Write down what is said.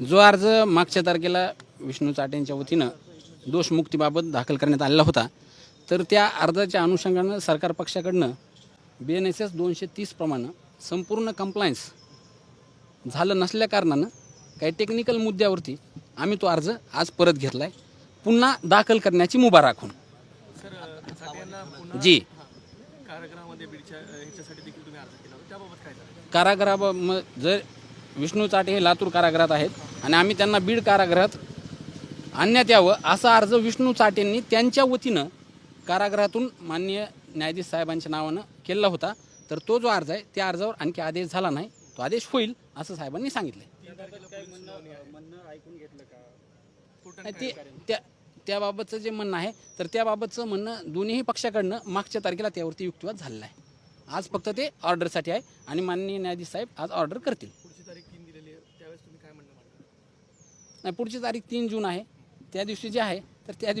जो अर्ज मागच्या तारखेला विष्णू चाटेंच्या वतीनं दोषमुक्तीबाबत दाखल करण्यात आलेला होता तर त्या अर्जाच्या अनुषंगानं सरकार पक्षाकडनं बी एन एस एस दोनशे तीस प्रमाणे संपूर्ण कंप्लायन्स झालं नसल्या कारणानं काही टेक्निकल मुद्द्यावरती आम्ही तो अर्ज आज परत घेतला आहे पुन्हा दाखल करण्याची मुभा राखून जी. कारागृहा जर विष्णू चाटे हे लातूर कारागृहात आहेत आणि आम्ही त्यांना बीड कारागृहात आणण्यात यावं असा अर्ज विष्णू चाटेंनी त्यांच्या वतीनं कारागृहातून माननीय न्यायाधीश साहेबांच्या नावानं केलेला होता. तर तो जो अर्ज आहे त्या अर्जावर आणखी आदेश झाला नाही. तो आदेश होईल असं साहेबांनी सांगितलं नाही, ते त्या त्याबाबतचं जे म्हणणं आहे तर त्याबाबतचं म्हणणं दोन्ही पक्षाकडनं मागच्या तारखेला त्यावरती युक्तिवाद झालेला आहे. आज फक्त ते ऑर्डरसाठी आहे आणि माननीय न्यायाधीश साहेब आज ऑर्डर करतील पुढची तारीख तीन दिलेली आहे त्यावेळेस तुम्ही काय म्हणणं मांडणार नाही पुढची तारीख तीन जून आहे. त्या दिवशी जे आहे तर त्या दिवशी